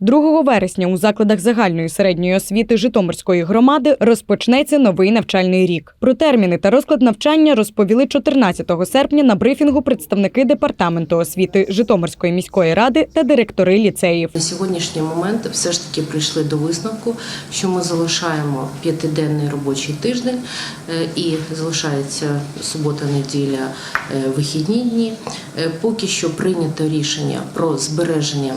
2 вересня у закладах загальної середньої освіти Житомирської громади розпочнеться новий навчальний рік. Про терміни та розклад навчання розповіли 14 серпня на брифінгу представники департаменту освіти Житомирської міської ради та директори ліцеїв. На сьогоднішній момент все ж таки прийшли до висновку, що ми залишаємо п'ятиденний робочий тиждень е, і залишається субота, неділя, е, вихідні дні. Е, Поки що прийнято рішення про збереження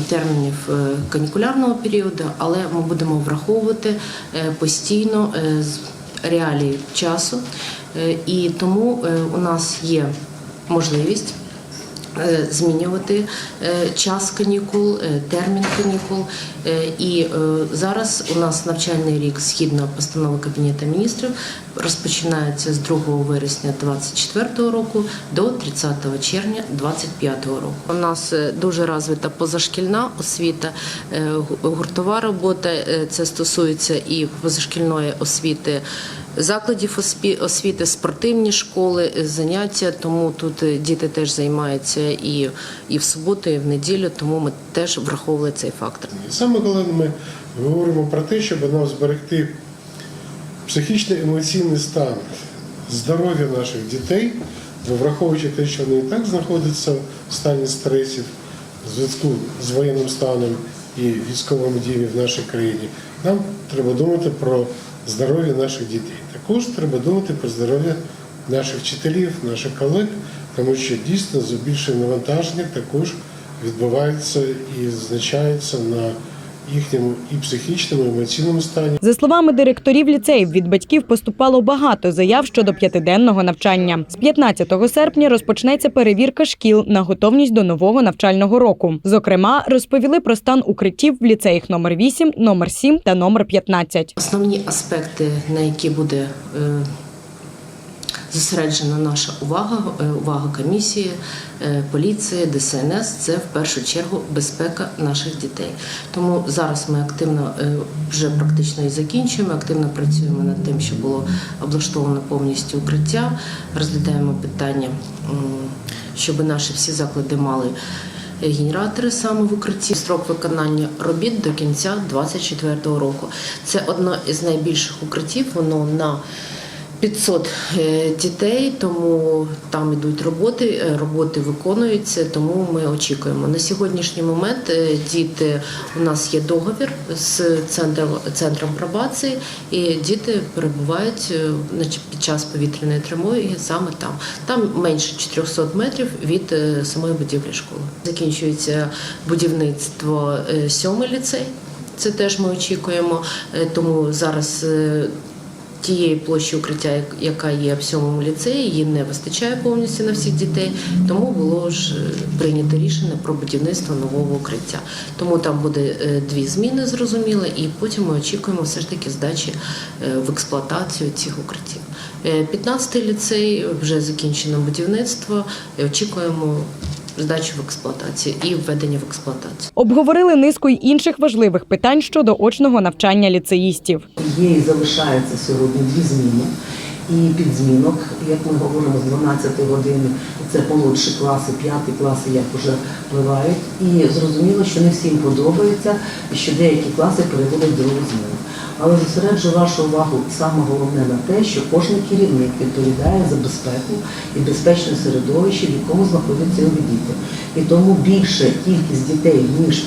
термінів е, канікулярного періоду, але ми будемо враховувати е, постійно е, реалії часу, і тому у нас є можливість змінювати е, час канікул, е, термін канікул. Е, І е, зараз у нас навчальний рік згідно постанови Кабінету міністрів розпочинається з 2 вересня 2024 року до 30 червня 2025 року. У нас е, дуже розвита позашкільна освіта, е, гуртова робота. Е, Це стосується і позашкільної освіти закладів освіти, спортивні школи, е, заняття. Тому тут е, діти теж займаються і, і в суботу, і в неділю, тому ми теж враховували цей фактор. Саме головне, ми говоримо про те, щоб нам зберегти психічний емоційний стан здоров'я наших дітей, бо враховуючи те, що вони і так знаходяться в стані стресів в зв'язку з воєнним станом і військовими діями в нашій країні, нам треба думати про здоров'я наших дітей. Також треба думати про здоров'я наших вчителів, наших колег, тому що дійсно збільшення навантаження також відбувається і значається на їхньому і психічному, і емоційному стані. За словами директорів ліцеїв, від батьків поступало багато заяв щодо п'ятиденного навчання. З 15 серпня розпочнеться перевірка шкіл на готовність до нового навчального року. Зокрема, розповіли про стан укриттів в ліцеях номер 8, номер 7 та номер 15. Основні аспекти, на які буде е, зосереджена наша увага, е, увага комісії, е, поліції, ДСНС, це в першу чергу безпека наших дітей. Тому зараз ми активно е, вже практично і закінчуємо, активно працюємо над тим, щоб було облаштовано повністю укриття, розглядаємо питання, щоб наші всі заклади мали генератори саме в укритті. Строк виконання робіт до кінця 2024 року. Це одне із найбільших укриттів. Воно на 500 е, дітей, тому там ідуть роботи, е, роботи виконуються, тому ми очікуємо. На сьогоднішній момент е, діти у нас є договір з центром, центром пробації, і діти перебувають під час повітряної тривоги саме там. Там менше 400 метрів від самої будівлі школи. Закінчується будівництво сьомий ліцей. Це теж ми очікуємо, тому зараз. Тієї площі укриття, яка є в сьомому ліцеї, її не вистачає повністю на всіх дітей. Тому було ж е, прийнято рішення про будівництво нового укриття. Тому там буде е, дві зміни, зрозуміло, і потім ми очікуємо все ж таки здачі е, в експлуатацію цих укриттів. Е, 15-й ліцей вже закінчено будівництво. Очікуємо здачу в експлуатацію і введення в експлуатацію. Обговорили низку й інших важливих питань щодо очного навчання ліцеїстів. Є і залишається сьогодні дві зміни. І підзмінок, як ми говоримо, з 12 години, це молодші класи, п'яті класи, як вже впливають. І зрозуміло, що не всім подобається, і що деякі класи переводять другу зміну. Але зосереджу вашу увагу саме головне на те, що кожен керівник відповідає за безпеку і безпечне середовище, в якому знаходяться його діти. І тому більша кількість дітей, ніж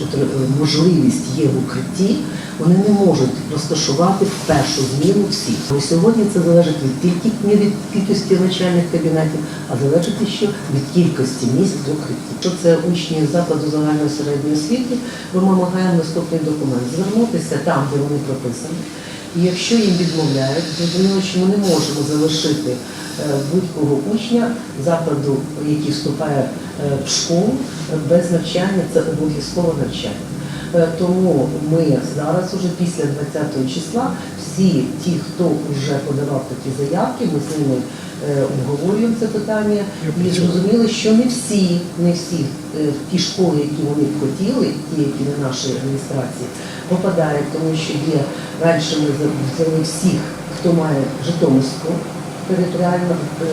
можливість є в укритті, вони не можуть розташувати в першу зміну всіх. Бо сьогодні це залежить від тільки не від кількості навчальних кабінетів, а залежить ще від кількості місць в укритті. Якщо це учні закладу загальної середньої освіти, ми вимагаємо наступний документ звернутися там, де вони прописані. І якщо їм відмовляють, зрозуміло, що ми не можемо залишити е, будь-кого учня закладу, який вступає е, в школу е, без навчання, це обов'язкове навчання. Е, Тому ми зараз, уже після 20 числа, всі ті, хто вже подавав такі заявки, ми з ними е, обговорюємо це питання. І зрозуміли, що не всі, не всі е, ті школи, які вони б хотіли, ті, які на нашій адміністрації, попадають, тому що є раніше ми взяли всіх, хто має Житомирську територіальну е,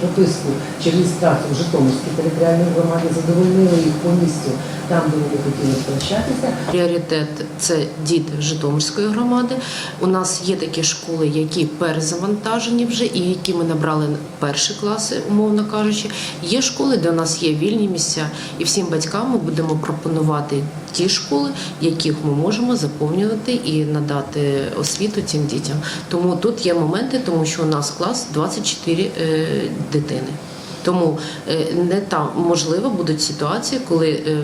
прописку чи реєстрацію в Житомирській територіальній громаді задовольнили їх повністю там, де вони хотіли навчатися. Пріоритет це діти Житомирської громади. У нас є такі школи, які перезавантажені вже і які ми набрали перші класи, умовно кажучи. Є школи, де у нас є вільні місця, і всім батькам ми будемо пропонувати ті школи, яких ми можемо заповнювати і надати освіту цим дітям. Тому тут є моменти, тому що у нас клас 24 е, дитини. Тому е, не там можливо будуть ситуації, коли, е,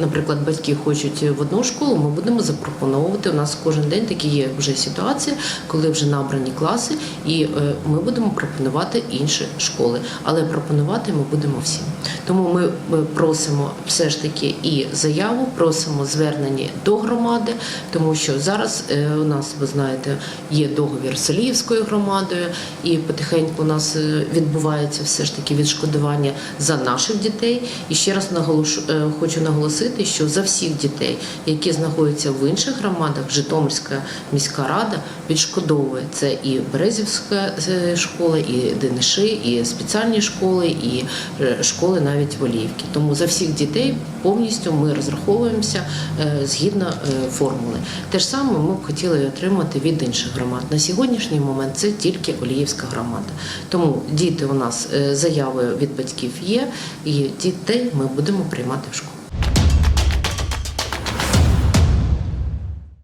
наприклад, батьки хочуть в одну школу, ми будемо запропоновувати. У нас кожен день такі є вже ситуації, коли вже набрані класи, і е, ми будемо пропонувати інші школи. Але пропонувати ми будемо всім. Тому ми просимо все ж таки і заяву, просимо звернення до громади, тому що зараз е, у нас, ви знаєте, є договір з Оліївською громадою, і потихеньку у нас е, відбувається все ж таки відшкодування за наших дітей. І ще раз наголошу, хочу наголосити, що за всіх дітей, які знаходяться в інших громадах, Житомирська міська рада відшкодовує це і Березівська е, школа, і ДНШ, і спеціальні школи, і е, школи навіть в Оліївці. Тому за всіх дітей повністю ми розраховуємося е, згідно формули. Те ж саме ми б хотіли отримати від інших громад. На сьогоднішній момент це тільки Оліївська громада. Тому діти у нас заяви від батьків є, і дітей ми будемо приймати в школу.